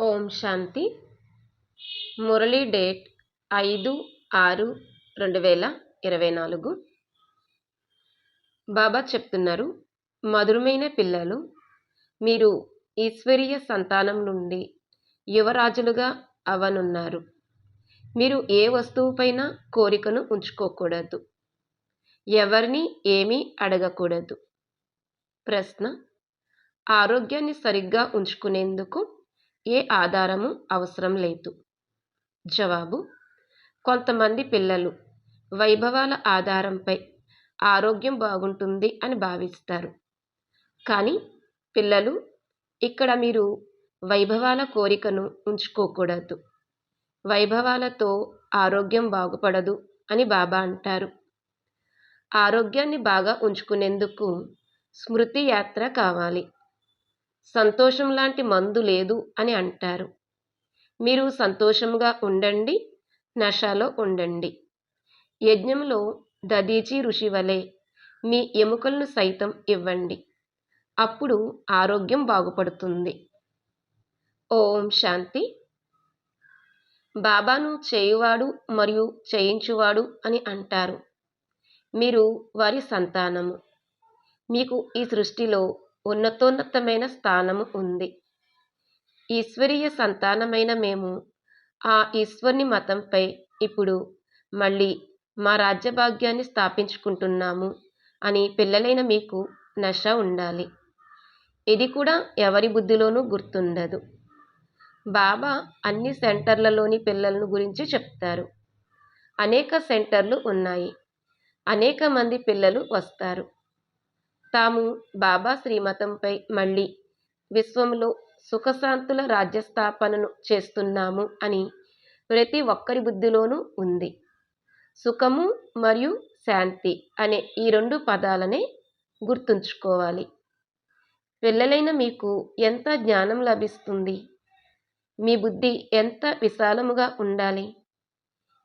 ఓం శాంతి. Murali date ఐదు ఆరు రెండు వేల ఇరవై నాలుగు. బాబా చెప్తున్నారు మధురమైన పిల్లలు మీరు ఈశ్వరీయ సంతానం నుండి యువరాజులుగా అవనున్నారు. మీరు ఏ వస్తువుపైన కోరికను ఉంచుకోకూడదు. ఎవరిని ఏమీ అడగకూడదు. ప్రశ్న ఆరోగ్యాన్ని సరిగ్గా ఉంచుకునేందుకు ఏ ఆధారము అవసరం లేదు. జవాబు కొంతమంది పిల్లలు వైభవాల ఆధారంపై ఆరోగ్యం బాగుంటుంది అని భావిస్తారు. కానీ పిల్లలు ఇక్కడ మీరు వైభవాల కోరికను ఉంచుకోకూడదు. వైభవాలతో ఆరోగ్యం బాగుపడదు అని బాబా అంటారు. ఆరోగ్యాన్ని బాగా ఉంచుకునేందుకు స్మృతి యాత్ర కావాలి. సంతోషం లాంటి మందు లేదు అని అంటారు. మీరు సంతోషంగా ఉండండి నషాలో ఉండండి. యజ్ఞంలో దదీచి ఋషి వలె మీ ఎముకలను సైతం ఇవ్వండి. అప్పుడు ఆరోగ్యం బాగుపడుతుంది. ఓం శాంతి. బాబాను చేయువాడు మరియు చేయించువాడు అని అంటారు. మీరు వారి సంతానము. మీకు ఈ సృష్టిలో ఉన్నతోన్నతమైన స్థానము ఉంది. ఈశ్వరీయ సంతానమైన మేము ఆ ఈశ్వర్ని మతంపై ఇప్పుడు మళ్ళీ మా రాజ్యభాగ్యాన్ని స్థాపించుకుంటున్నాము అని పిల్లలైన మీకు నష ఉండాలి. ఇది కూడా ఎవరి బుద్ధిలోనూ గుర్తుండదు. బాబా అన్ని సెంటర్లలోని పిల్లలను గురించి చెప్తారు. అనేక సెంటర్లు ఉన్నాయి. అనేక మంది పిల్లలు వస్తారు. తాము బాబా శ్రీమతంపై మళ్ళీ విశ్వంలో సుఖశాంతుల రాజ్యస్థాపనను చేస్తున్నాము అని ప్రతి ఒక్కరి బుద్ధిలోనూ ఉంది. సుఖము మరియు శాంతి అనే ఈ రెండు పదాలనే గుర్తుంచుకోవాలి. పిల్లలైన మీకు ఎంత జ్ఞానం లభిస్తుంది? మీ బుద్ధి ఎంత విశాలముగా ఉండాలి?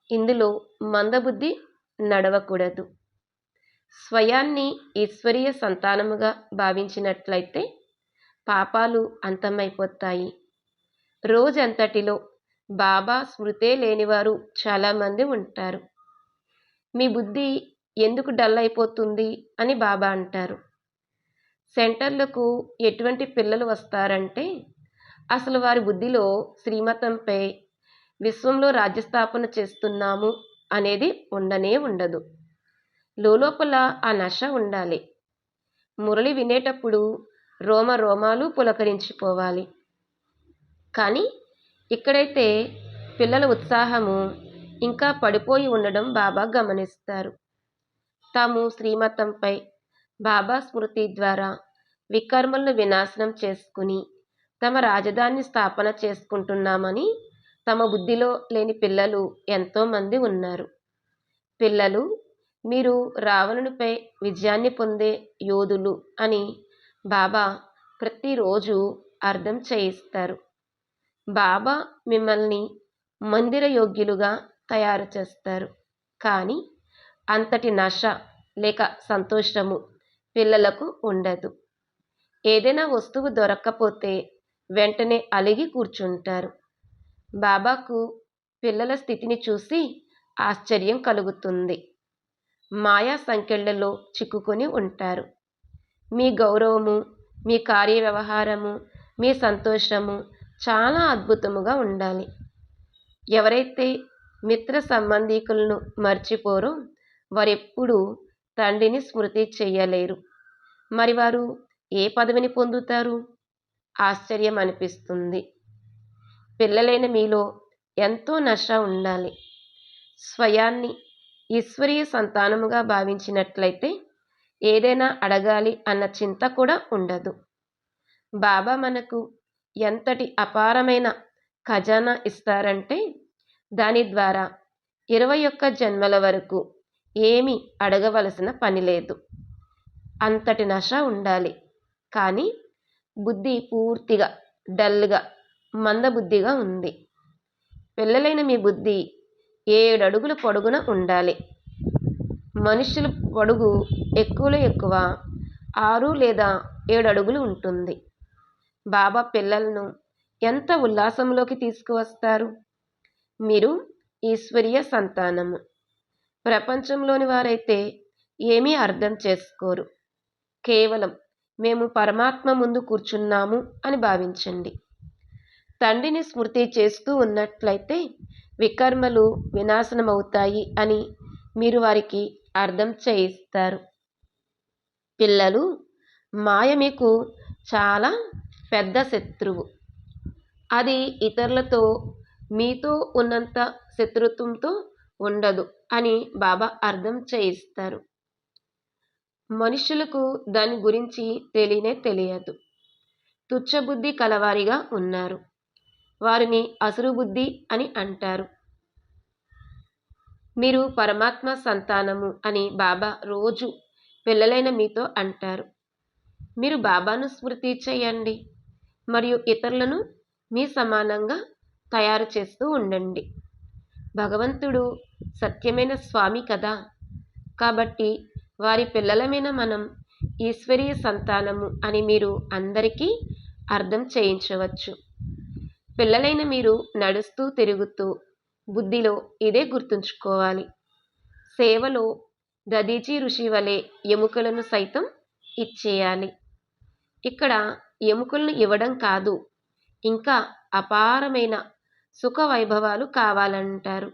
ఇందులో మందబుద్ధి నడవకూడదు. స్వయాన్ని ఈశ్వరీయ సంతానముగా భావించినట్లయితే పాపాలు అంతమైపోతాయి. రోజంతటిలో బాబా స్మృతే లేనివారు చాలామంది ఉంటారు. మీ బుద్ధి ఎందుకు డల్ అయిపోతుంది అని బాబా అంటారు. సెంటర్లకు ఎటువంటి పిల్లలు వస్తారంటే అసలు వారి బుద్ధిలో శ్రీమతంపై విశ్వంలో రాజ్యస్థాపన చేస్తున్నాము అనేది ఉండనే ఉండదు. లోపల ఆ నష ఉండాలి. మురళి వినేటప్పుడు రోమ రోమాలు పులకరించిపోవాలి. కానీ ఇక్కడైతే పిల్లల ఉత్సాహము ఇంకా పడిపోయి ఉండడం బాబా గమనిస్తారు. తాము శ్రీమతంపై బాబా స్మృతి ద్వారా వికర్మలను వినాశనం చేసుకుని తమ రాజధాని స్థాపన చేసుకుంటున్నామని తమ బుద్ధిలో లేని పిల్లలు ఎంతోమంది ఉన్నారు. పిల్లలు మీరు రావణునిపై విజయాన్ని పొందే యోధులు అని బాబా ప్రతిరోజు అర్థం చేయిస్తారు. బాబా మిమ్మల్ని మందిర యోగ్యులుగా తయారు చేస్తారు. కానీ అంతటి నష లేక సంతోషము పిల్లలకు ఉండదు. ఏదైనా వస్తువు దొరక్కపోతే వెంటనే అలిగి కూర్చుంటారు. బాబాకు పిల్లల స్థితిని చూసి ఆశ్చర్యం కలుగుతుంది. మాయా సంఖ్యలలో చిక్కుకొని ఉంటారు. మీ గౌరవము మీ కార్య వ్యవహారము మీ సంతోషము చాలా అద్భుతముగా ఉండాలి. ఎవరైతే మిత్ర సంబంధీకులను మర్చిపోరో వారెప్పుడూ తండ్రిని స్మృతి చేయలేరు. మరి వారు ఏ పదవిని పొందుతారు? ఆశ్చర్యం అనిపిస్తుంది. పిల్లలైన మీలో ఎంతో నష ఉండాలి. స్వయాన్ని ఈశ్వరీయ సంతానముగా భావించినట్లయితే ఏదైనా అడగాలి అన్న చింత కూడా ఉండదు. బాబా మనకు ఎంతటి అపారమైన ఖజానా ఇస్తారంటే దాని ద్వారా ఇరవై ఒక్క జన్మల వరకు ఏమి అడగవలసిన పని లేదు. అంతటి నష ఉండాలి. కానీ బుద్ధి పూర్తిగా డల్గా మందబుద్ధిగా ఉంది. పిల్లలైన మీ బుద్ధి ఏడు అడుగుల పొడుగున ఉండాలి. మనుషుల పొడుగు ఎక్కువలో ఎక్కువ ఆరు లేదా ఏడు అడుగులు ఉంటుంది. బాబా పిల్లలను ఎంత ఉల్లాసంలోకి తీసుకువస్తారు? మీరు ఈశ్వరీయ సంతానము. ప్రపంచంలోని వారైతే ఏమీ అర్థం చేసుకోరు. కేవలం మేము పరమాత్మ ముందు కూర్చున్నాము అని భావించండి. తండ్రిని స్మృతి చేస్తూ ఉన్నట్లయితే వికర్మలు వినాశనమవుతాయి అని మీరు వారికి అర్థం చేయిస్తారు. పిల్లలు మాయ మీకు చాలా పెద్ద శత్రువు. అది ఇతరులతో మీతో ఉన్నంత శత్రుత్వంతో ఉండదు అని బాబా అర్థం చేయిస్తారు. మనుషులకు దాని గురించి తెలియనే తెలియదు. తుచ్చబుద్ధి కలవారిగా ఉన్నారు. వారిని అసురు బుద్ధి అని అంటారు. మీరు పరమాత్మ సంతానము అని బాబా రోజు పిల్లలైన మీతో అంటారు. మీరు బాబాను స్మృతి చేయండి మరియు ఇతరులను మీ సమానంగా తయారు చేస్తూ ఉండండి. భగవంతుడు సత్యమైన స్వామి కదా. కాబట్టి వారి పిల్లలమైన మనం ఈశ్వరీయ సంతానము అని మీరు అందరికీ అర్థం చేయించవచ్చు. పిల్లలైన మీరు నడుస్తూ తిరుగుతూ బుద్ధిలో ఇదే గుర్తుంచుకోవాలి. సేవలో దదీచి ఋషి వలె ఎముకలను సైతం ఇచ్చేయాలి. ఇక్కడ ఎముకలను ఇవ్వడం కాదు ఇంకా అపారమైన సుఖ వైభవాలు కావాలంటారు.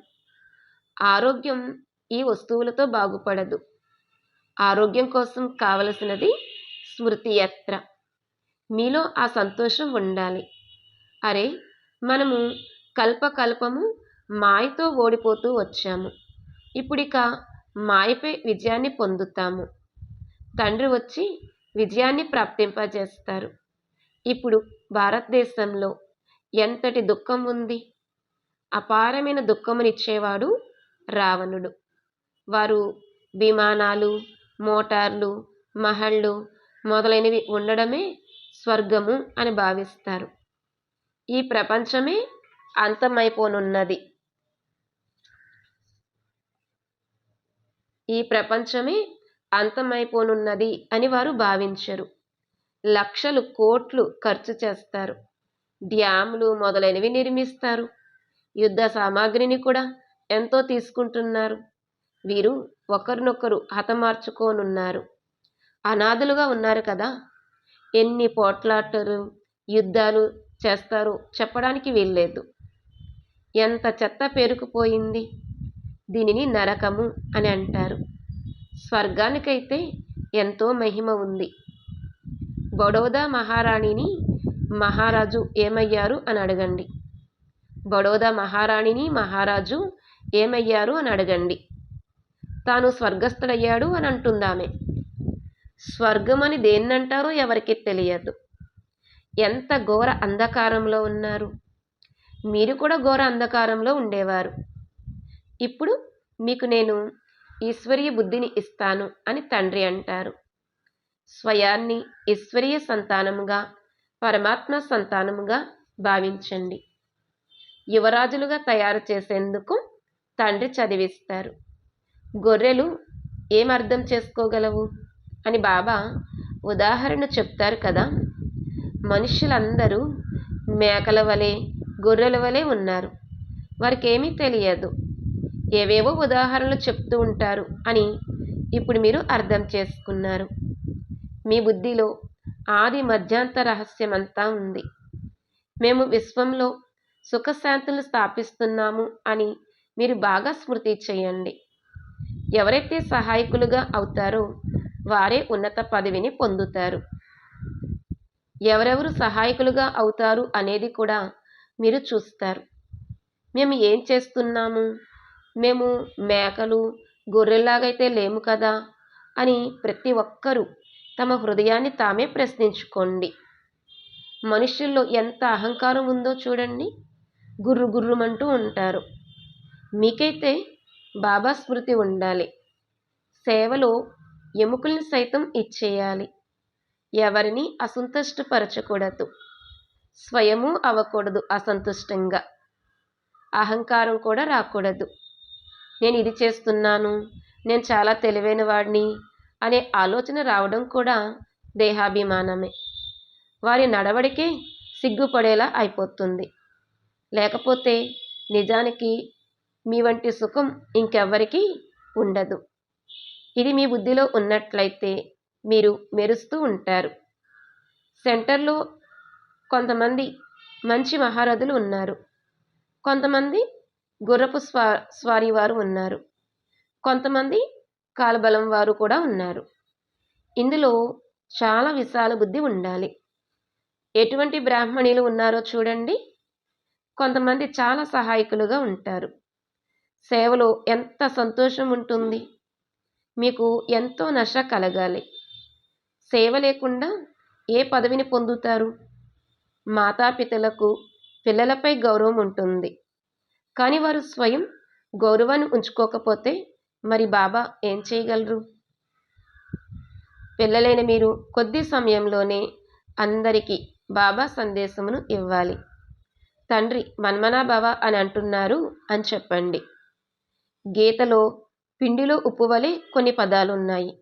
ఆరోగ్యం ఈ వస్తువులతో బాగుపడదు. ఆరోగ్యం కోసం కావలసినది స్మృతి యాత్ర మీలో ఆ సంతోషం ఉండాలి. అరే మనము కల్పకల్పము మాయతో ఓడిపోతూ వచ్చాము. ఇప్పుడిక మాయపై విజయాన్ని పొందుతాము. తండ్రి వచ్చి విజయాన్ని ప్రాప్తింపజేస్తారు. ఇప్పుడు భారతదేశంలో ఎంతటి దుఃఖం ఉంది? అపారమైన దుఃఖమునిచ్చేవాడు రావణుడు. వారు విమానాలు మోటార్లు మహళ్ళు మొదలైనవి ఉండడమే స్వర్గము అని భావిస్తారు. ఈ ప్రపంచమే అంతమైపోనున్నది. ఈ ప్రపంచమే అంతమైపోనున్నది అని వారు భావించరు. లక్షలు కోట్లు ఖర్చు చేస్తారు. డ్యాములు మొదలైనవి నిర్మిస్తారు. యుద్ధ సామాగ్రిని కూడా ఎంతో తీసుకుంటున్నారు. వీరు ఒకరినొకరు హతమార్చుకోనున్నారు. అనాథులుగా ఉన్నారు కదా. ఎన్ని పోట్లాటలు యుద్ధాలు చేస్తారో. చెప్పడానికి వీల్లేదు. ఎంత చెత్త పేరుకుపోయింది? దీనిని నరకము అని అంటారు. స్వర్గానికైతే ఎంతో మహిమ ఉంది. బడోదా మహారాణిని మహారాజు ఏమయ్యారు అని అడగండి. బడోదా మహారాణిని మహారాజు ఏమయ్యారు అని అడగండి. తాను స్వర్గస్థుడయ్యాడు అని అంటుందామె. స్వర్గం అని దేన్నంటారో ఎవరికి తెలియదు. ఎంత ఘోర అంధకారంలో ఉన్నారు? మీరు కూడా ఘోర అంధకారంలో ఉండేవారు. ఇప్పుడు మీకు నేను ఈశ్వరీయ బుద్ధిని ఇస్తాను అని తండ్రి అంటారు. స్వయాన్ని ఈశ్వరీయ సంతానముగా పరమాత్మ సంతానముగా భావించండి. యువరాజులుగా తయారు చేసేందుకు తండ్రి చదివిస్తారు. గొర్రెలు ఏం అర్థం చేసుకోగలవు? అని బాబా ఉదాహరణ చెప్తారు కదా. మనుషులందరూ మేకల వలె గొర్రెల వలె ఉన్నారు. వారికి ఏమీ తెలియదు. ఏవేవో ఉదాహరణలు చెప్తూ ఉంటారు అని ఇప్పుడు మీరు అర్థం చేసుకున్నారు. మీ బుద్ధిలో ఆది మధ్యాంత రహస్యమంతా ఉంది. మేము విశ్వంలో సుఖశాంతులు స్థాపిస్తున్నాము అని మీరు బాగా స్మృతి చేయండి. ఎవరైతే సహాయకులుగా అవుతారో వారే ఉన్నత పదవిని పొందుతారు. ఎవరెవరు సహాయకులుగా అవుతారు అనేది కూడా మీరు చూస్తారు. మేము ఏం చేస్తున్నాము? మేము మేకలు గొర్రెల్లాగైతే లేము కదా అని ప్రతి ఒక్కరూ తమ హృదయాన్ని తామే ప్రశ్నించుకోండి. మనుషుల్లో ఎంత అహంకారం ఉందో చూడండి. గుర్రు గుర్రుమంటూ ఉంటారు. మీకైతే బాబా స్మృతి ఉండాలి. సేవలో ఎముకల్ని సైతం ఇచ్చేయాలి. ఎవరిని అసంతుష్టపరచకూడదు. స్వయము అవ్వకూడదు అసంతుష్టంగా. అహంకారం కూడా రాకూడదు. నేను ఇది చేస్తున్నాను నేను చాలా తెలివైన వాడిని అనే ఆలోచన రావడం కూడా దేహాభిమానమే. వారి నడవడికే సిగ్గుపడేలా అయిపోతుంది. లేకపోతే నిజానికి మీ వంటి సుఖం ఇంకెవ్వరికీ ఉండదు. ఇది మీ బుద్ధిలో ఉన్నట్లయితే మీరు మెరుస్తూ ఉంటారు. సెంటర్లో కొంతమంది మంచి మహారథులు ఉన్నారు. కొంతమంది గుర్రపు స్వా స్వారీ వారు ఉన్నారు. కొంతమంది కాలబలం వారు కూడా ఉన్నారు. ఇందులో చాలా విశాల బుద్ధి ఉండాలి. ఎటువంటి బ్రాహ్మణులు ఉన్నారో చూడండి. కొంతమంది చాలా సహాయకులుగా ఉంటారు. సేవలో ఎంత సంతోషం ఉంటుంది. మీకు ఎంతో నష కలగాలి. సేవ లేకుండా ఏ పదవిని పొందుతారు? మాతాపితలకు పిల్లలపై గౌరవం ఉంటుంది. కానీ వారు స్వయం గౌరవాన్ని ఉంచుకోకపోతే మరి బాబా ఏం చేయగలరు? పిల్లలైన మీరు కొద్ది సమయంలోనే అందరికీ బాబా సందేశమును ఇవ్వాలి. తండ్రి మన్మనాభవ అని అంటున్నారు అని చెప్పండి. గీతలో పిండిలో ఉప్పు వలె కొన్ని పదాలు ఉన్నాయి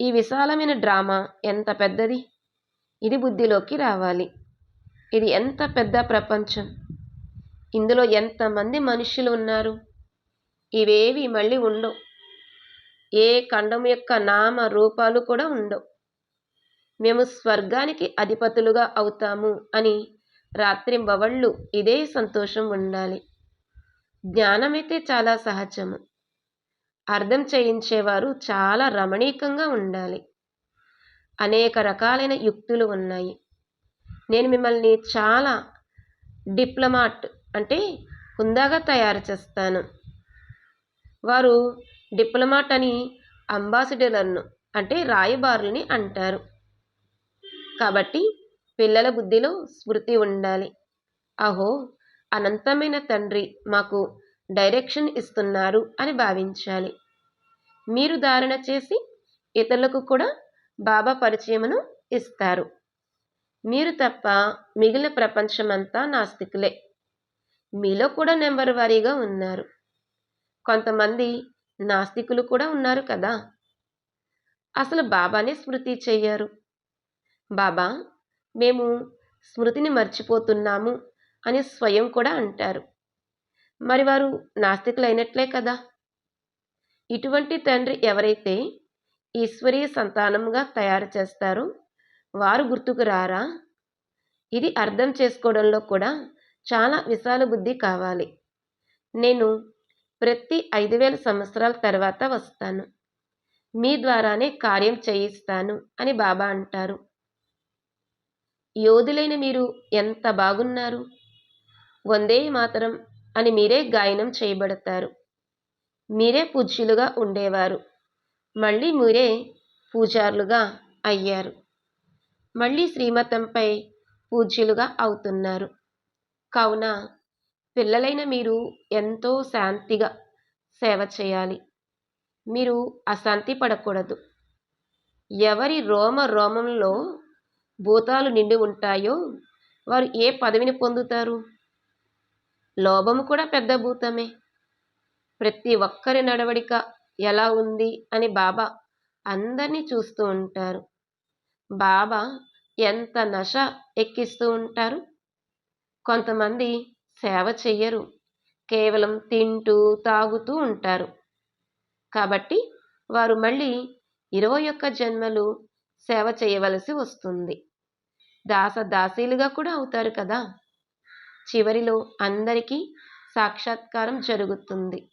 ఈ విశాలమైన డ్రామా ఎంత పెద్దది? ఇది బుద్ధిలోకి రావాలి. ఇది ఎంత పెద్ద ప్రపంచం? ఇందులో ఎంతమంది మనుషులు ఉన్నారు? ఇవేవి మళ్ళీ ఉండవు. ఏ ఖండం యొక్క నామ రూపాలు కూడా ఉండవు. మేము స్వర్గానికి అధిపతులుగా అవుతాము అని రాత్రింబవళ్ళు ఇదే సంతోషం ఉండాలి. జ్ఞానమైతే చాలా సహజము. అర్థం చేయించేవారు చాలా రమణీకంగా ఉండాలి. అనేక రకాలైన యుక్తులు ఉన్నాయి. నేను మిమ్మల్ని చాలా డిప్లొమాట్ అంటే హుందాగా తయారు చేస్తాను. వారు డిప్లొమాట్ అని అంబాసిడర్లను అంటే రాయబారులని అంటారు. కాబట్టి పిల్లల బుద్ధిలో స్మృతి ఉండాలి. అహో అనంతమైన తండ్రి మాకు డైరెక్షన్ ఇస్తున్నారు అని భావించాలి. మీరు ధారణ చేసి ఇతరులకు కూడా బాబా పరిచయమును ఇస్తారు. మీరు తప్ప మిగిలిన ప్రపంచమంతా నాస్తికులే. మీలో కూడా నెంబర్ వారీగా ఉన్నారు. కొంతమంది నాస్తికులు కూడా ఉన్నారు కదా. అసలు బాబానే స్మృతి చెయ్యారు బాబా మేము స్మృతిని మర్చిపోతున్నాము అని స్వయం కూడా అంటారు. మరి వారు నాస్తికులైనట్లే కదా? ఇటువంటి తండ్రి ఎవరైతే ఈశ్వరీయ సంతానంగా తయారు చేస్తారో వారు గుర్తుకు రారా? ఇది అర్థం చేసుకోవడంలో కూడా చాలా విశాల బుద్ధి కావాలి. నేను ప్రతి ఐదు వేల సంవత్సరాల తర్వాత వస్తాను. మీ ద్వారానే కార్యం చేయిస్తాను అని బాబా అంటారు. యోధులైన మీరు ఎంత బాగున్నారు? వందే మాతరం. అని మీరే గాయనం చేయబడతారు. మీరే పూజ్యులుగా ఉండేవారు. మళ్ళీ మీరే పూజారులుగా అయ్యారు. మళ్ళీ శ్రీమతంపై పూజ్యులుగా అవుతున్నారు. కావున పిల్లలైన మీరు ఎంతో శాంతిగా సేవ చేయాలి. మీరు అశాంతి పడకూడదు. ఎవరి రోమ రోమంలో భూతాలు నిండి ఉంటాయో వారు ఏ పదవిని పొందుతారు? లోభము కూడా పెద్ద భూతమే. ప్రతి ఒక్కరి నడవడిక ఎలా ఉంది అని బాబా అందరినీ చూస్తూ ఉంటారు. బాబా ఎంత నష ఎక్కిస్తూ ఉంటారు? కొంతమంది సేవ చెయ్యరు. కేవలం తింటూ తాగుతూ ఉంటారు. కాబట్టి వారు మళ్ళీ ఇరవై ఒక్క జన్మలు సేవ చేయవలసి వస్తుంది. దాస దాసీలుగా కూడా అవుతారు కదా? చివరిలో అందరికీ సాక్షాత్కారం జరుగుతుంది.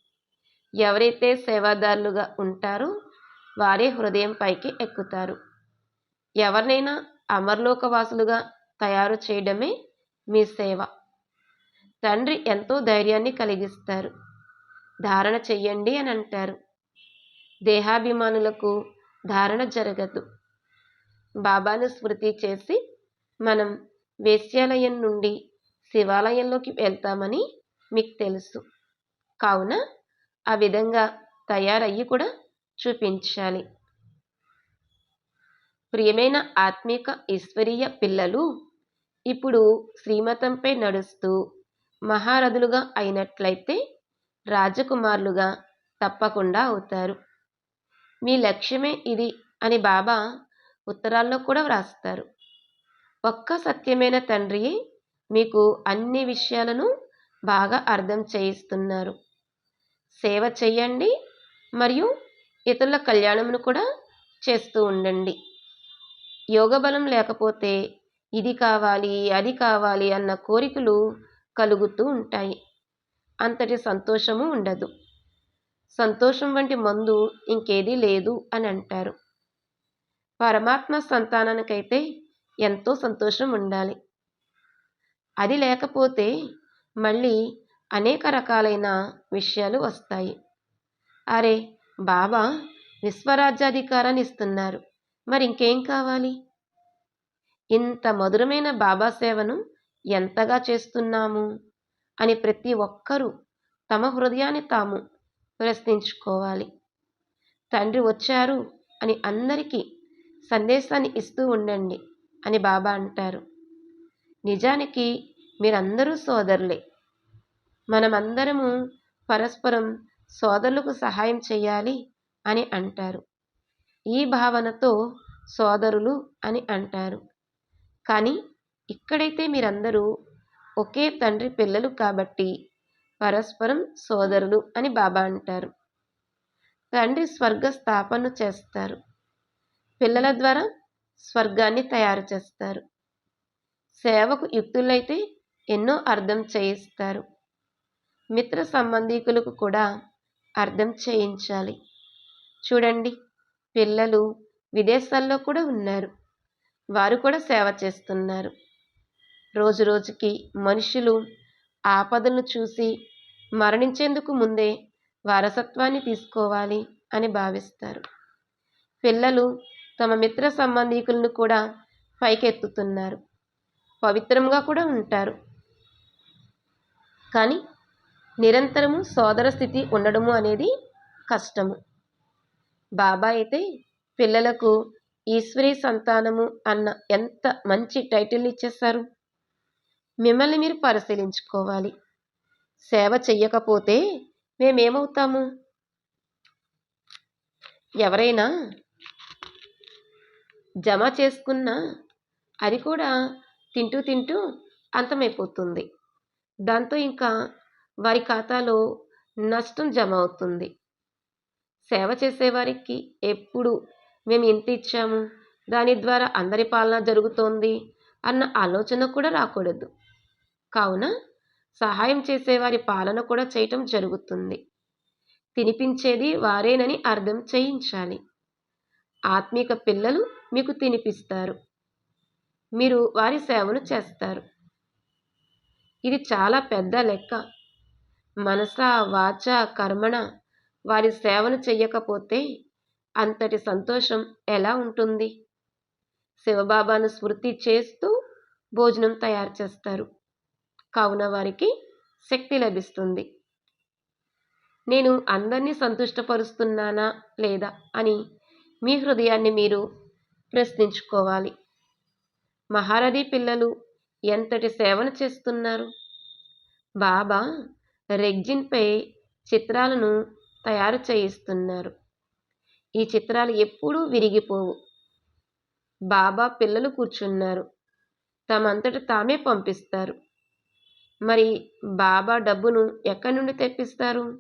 ఎవరైతే సేవాదారులుగా ఉంటారో వారే హృదయం పైకి ఎక్కుతారు. ఎవరినైనా అమర్లోకవాసులుగా తయారు చేయడమే మీ సేవ. తండ్రి ఎంతో ధైర్యాన్ని కలిగిస్తారు. ధారణ చెయ్యండి అని అంటారు. దేహాభిమానులకు ధారణ జరగదు. బాబాను స్మృతి చేసి మనం వేశ్యాలయం నుండి శివాలయంలోకి వెళ్తామని మీకు తెలుసు. కావున ఆ విధంగా తయారయ్యి కూడా చూపించాలి. ప్రియమైన ఆత్మిక ఈశ్వరీయ పిల్లలు ఇప్పుడు శ్రీమతంపై నడుస్తూ మహారథులుగా అయినట్లయితే రాజకుమారులుగా తప్పకుండా అవుతారు. మీ లక్ష్యమే ఇది అని బాబా ఉత్తరాల్లో కూడా వ్రాస్తారు. ఒక్క సత్యమైన తండ్రియే మీకు అన్ని విషయాలను బాగా అర్థం చేయిస్తున్నారు. సేవ చేయండి మరియు ఇతరుల కళ్యాణమును కూడా చేస్తూ ఉండండి. యోగ బలం లేకపోతే ఇది కావాలి అది కావాలి అన్న కోరికలు కలుగుతూ ఉంటాయి. అంతటి సంతోషము ఉండదు. సంతోషం వంటి మందు ఇంకేదీ లేదు అని అంటారు. పరమాత్మ సంతానానికైతే ఎంతో సంతోషం ఉండాలి. అది లేకపోతే మళ్ళీ అనేక రకాలైన విషయాలు వస్తాయి. అరే బాబా విశ్వరాజ్యాధికారాన్ని ఇస్తున్నారు మరి ఇంకేం కావాలి? ఇంత మధురమైన బాబా సేవను ఎంతగా చేస్తున్నాము? అని ప్రతి ఒక్కరూ తమ హృదయాన్ని తాము ప్రశ్నించుకోవాలి. తండ్రి వచ్చారు అని అందరికీ సందేశాన్ని ఇస్తూ ఉండండి అని బాబా అంటారు. నిజానికి మీరందరూ సోదరులే. మనమందరము పరస్పరం సోదరులకు సహాయం చేయాలి అని అంటారు. ఈ భావనతో సోదరులు అని అంటారు. కానీ ఇక్కడైతే మీరందరూ ఒకే తండ్రి పిల్లలు కాబట్టి పరస్పరం సోదరులు అని బాబా అంటారు. తండ్రి స్వర్గ స్థాపన చేస్తారు. పిల్లల ద్వారా స్వర్గాన్ని తయారు చేస్తారు. సేవకు యుక్తులైతే ఎన్నో అర్థం చేయిస్తారు. మిత్ర సంబంధీకులకు కూడా అర్థం చేయించాలి. చూడండి పిల్లలు విదేశాల్లో కూడా ఉన్నారు. వారు కూడా సేవ చేస్తున్నారు. రోజు రోజుకి మనుషులు ఆపదలను చూసి మరణించేందుకు ముందే వారసత్వాన్ని తీసుకోవాలి అని భావిస్తారు. పిల్లలు తమ మిత్ర సంబంధీకులను కూడా పైకెత్తుతున్నారు. పవిత్రంగా కూడా ఉంటారు. కానీ నిరంతరము సోదర స్థితి ఉండడము అనేది కష్టము. బాబా అయితే పిల్లలకు ఈశ్వరీ సంతానము అన్న ఎంత మంచి టైటిల్ ఇచ్చేస్తారు మిమ్మల్ని మీరు పరిశీలించుకోవాలి. సేవ చెయ్యకపోతే మేమేమవుతాము? ఎవరైనా జమ చేసుకున్న అది కూడా తింటూ తింటూ అంతమైపోతుంది. దాంతో ఇంకా వారి ఖాతాలో నష్టం జమ అవుతుంది సేవ చేసేవారికి ఎప్పుడు మేము ఎంత ఇచ్చాము? దాని ద్వారా అందరి పాలన జరుగుతోంది అన్న ఆలోచన కూడా రాకూడదు. కావున సహాయం చేసేవారి పాలన కూడా చేయటం జరుగుతుంది. తినిపించేది వారేనని అర్థం చేయించాలి. ఆత్మీక పిల్లలు మీకు తినిపిస్తారు. మీరు వారి సేవను చేస్తారు. ఇది చాలా పెద్ద లెక్క. మనస వాచ కర్మణ వారి సేవను చెయ్యకపోతే అంతటి సంతోషం ఎలా ఉంటుంది? శివబాబాను స్మృతి చేస్తూ భోజనం తయారు చేస్తారు. కావున వారికి శక్తి లభిస్తుంది. నేను అందరినీ సంతుష్టపరుస్తున్నానా లేదా అని మీ హృదయాన్ని మీరు ప్రశ్నించుకోవాలి. మహారథి పిల్లలు ఎంతటి సేవను చేస్తున్నారు? బాబా రెగ్జిన్పై చిత్రాలను తయారు చేయిస్తున్నారు. ఈ చిత్రాలు ఎప్పుడూ విరిగిపోవు. బాబా పిల్లలు కూర్చున్నారు. తమంతట తామే పంపిస్తారు. మరి బాబా డబ్బును ఎక్కడి నుండి తెప్పిస్తారు?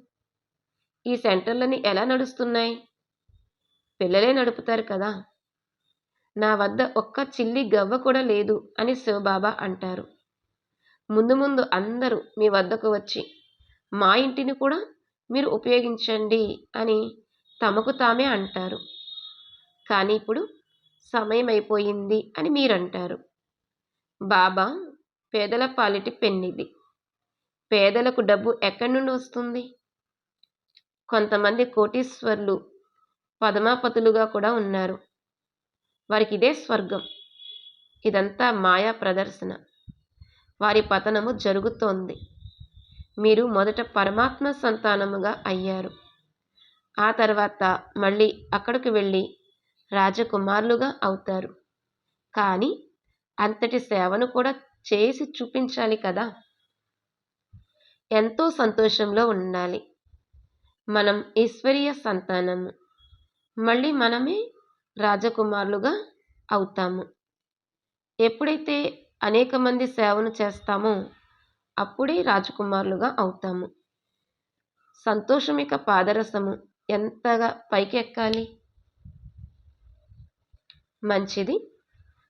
ఈ సెంటర్లని ఎలా నడుస్తున్నాయి? పిల్లలే నడుపుతారు కదా. నా వద్ద ఒక్క చిల్లి గవ్వ కూడా లేదు అని శివబాబా అంటారు. ముందు ముందు అందరూ మీ వద్దకు వచ్చి మా ఇంటిని కూడా మీరు ఉపయోగించండి అని తమకు తామే అంటారు. కానీ ఇప్పుడు సమయం అయిపోయింది అని మీరంటారు. బాబా పేదల పాలిటి పెన్నిది. పేదలకు డబ్బు ఎక్కడి నుండి వస్తుంది? కొంతమంది కోటీశ్వర్లు పదమాపతులుగా కూడా ఉన్నారు. వారికి ఇదే స్వర్గం. ఇదంతా మాయా ప్రదర్శన. వారి పతనము జరుగుతోంది. మీరు మొదట పరమాత్మ సంతానముగా అయ్యారు. ఆ తర్వాత మళ్ళీ అక్కడికి వెళ్ళి రాజకుమారులుగా అవుతారు. కానీ అంతటి సేవను కూడా చేసి చూపించాలి కదా. ఎంతో సంతోషంలో ఉండాలి. మనం ఈశ్వరీయ సంతానము. మళ్ళీ మనమే రాజకుమారులుగా అవుతాము. ఎప్పుడైతే అనేక మంది సేవను చేస్తామో అప్పుడే రాజకుమారులుగా అవుతాము. సంతోషం యొక్క పాదరసము. ఎంతగా పైకెక్కాలి? మంచిది.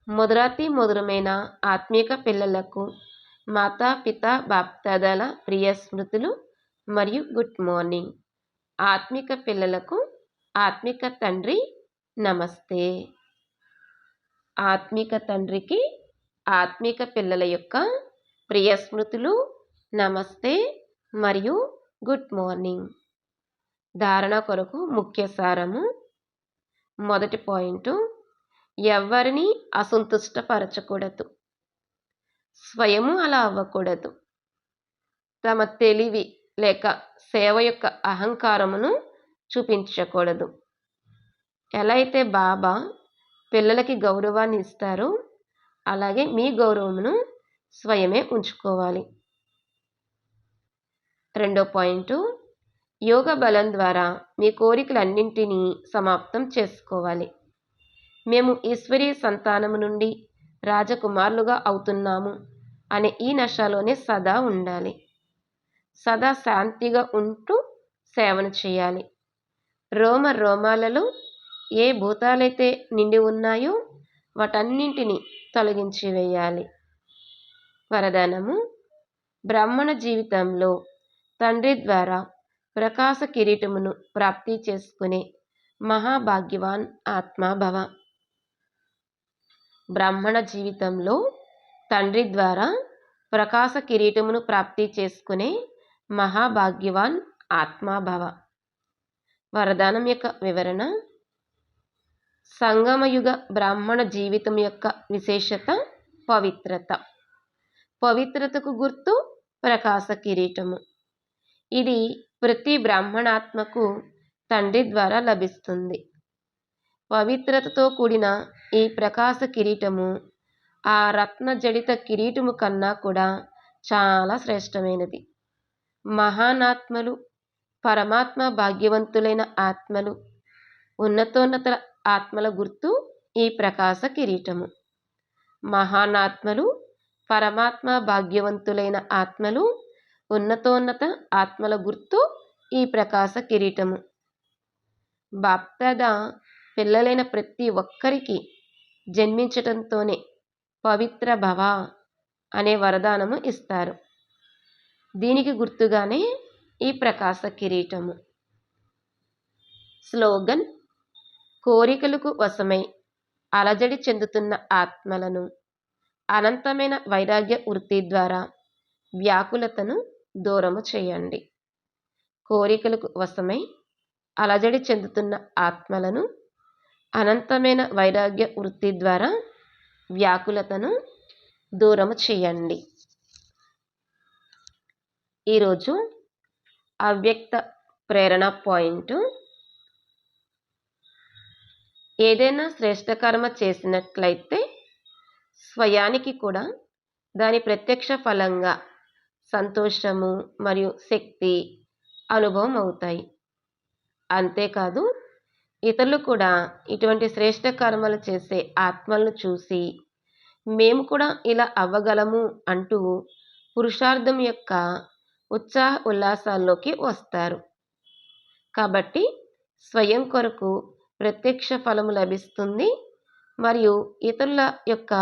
మొదరాతి మధురమైన ఆత్మీక పిల్లలకు మాతా పిత బాప్తాదాల ప్రియ స్మృతులు మరియు గుడ్ మార్నింగ్. ఆత్మిక పిల్లలకు ఆత్మిక తండ్రి నమస్తే. ఆత్మిక తండ్రికి ఆత్మిక పిల్లల యొక్క ప్రియ స్మృతులు నమస్తే మరియు గుడ్ మార్నింగ్. ధారణ కొరకు ముఖ్య సారము. మొదటి పాయింట్ ఎవరిని అసంతుష్టపరచకూడదు. స్వయము అలా అవ్వకూడదు. తమ తెలివి లేక సేవ యొక్క అహంకారమును చూపించకూడదు. ఎలా అయితే బాబా పిల్లలకి గౌరవాన్ని ఇస్తారో అలాగే మీ గౌరవమును స్వయమే ఉంచుకోవాలి. రెండో పాయింట్ యోగ బలం ద్వారా మీ కోరికలన్నింటినీ సమాప్తం చేసుకోవాలి. మేము ఈశ్వరీయ సంతానము నుండి రాజకుమారులుగా అవుతున్నాము అనే ఈ నషలోనే సదా ఉండాలి. సదా శాంతిగా ఉంటూ సేవను చేయాలి. రోమ రోమాలలో ఏ భూతాలైతే నిండి ఉన్నాయో వాటన్నింటిని తొలగించి వేయాలి. వరదానము బ్రాహ్మణ జీవితంలో తండ్రి ద్వారా ప్రకాశ కిరీటమును ప్రాప్తి చేసుకునే మహాభాగ్యవాన్ ఆత్మాభవ బ్రాహ్మణ జీవితంలో తండ్రి ద్వారా ప్రకాశ కిరీటమును ప్రాప్తి చేసుకునే మహాభాగ్యవాన్ ఆత్మాభవ వరదానం యొక్క వివరణ సంగమయుగ బ్రాహ్మణ జీవితం యొక్క విశేషత పవిత్రత. పవిత్రతకు గుర్తు ప్రకాశ కిరీటము. ఇది ప్రతి బ్రాహ్మణాత్మకు తండ్రి ద్వారా లభిస్తుంది. పవిత్రతతో కూడిన ఈ ప్రకాశ కిరీటము ఆ రత్న జడిత కిరీటము కన్నా కూడా చాలా శ్రేష్టమైనది. మహానాత్మలు పరమాత్మ భాగ్యవంతులైన ఆత్మలు ఉన్నతోన్నత ఆత్మల గుర్తు ఈ ప్రకాశ కిరీటము. మహానాత్మలు పరమాత్మ భాగ్యవంతులైన ఆత్మలు ఉన్నతోన్నత ఆత్మల గుర్తు ఈ ప్రకాశ కిరీటము. బాప్తద పిల్లలైన ప్రతి ఒక్కరికి జన్మించటంతోనే పవిత్ర భవ అనే వరదానము ఇస్తారు. దీనికి గుర్తుగానే ఈ ప్రకాశ కిరీటము. స్లోగన్ కోరికలకు వశమై అలజడి చెందుతున్న ఆత్మలను అనంతమైన వైరాగ్య వృత్తి ద్వారా వ్యాకులతను దూరము చేయండి. కోరికలకు వశమై అలజడి చెందుతున్న ఆత్మలను అనంతమైన వైరాగ్య వృత్తి ద్వారా వ్యాకులతను దూరము చేయండి. ఈరోజు అవ్యక్త ప్రేరణ పాయింట్ ఏదైనా శ్రేష్ట కర్మ చేసినట్లయితే స్వయానికి కూడా దాని ప్రత్యక్ష ఫలంగా సంతోషము మరియు శక్తి అనుభవం అవుతాయి. అంతేకాదు ఇతరులు కూడా ఇటువంటి శ్రేష్ట కర్మలు చేసే ఆత్మలను చూసి మేము కూడా ఇలా అవ్వగలము అంటూ పురుషార్థం యొక్క ఉత్సాహ ఉల్లాసాల్లోకి వస్తారు. కాబట్టి స్వయం కొరకు ప్రత్యక్ష ఫలము లభిస్తుంది. మరియు ఇతరుల యొక్క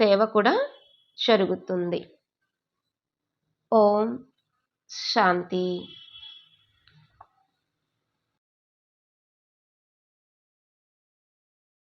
సేవ కూడా జరుగుతుంది ఓం శాంతి.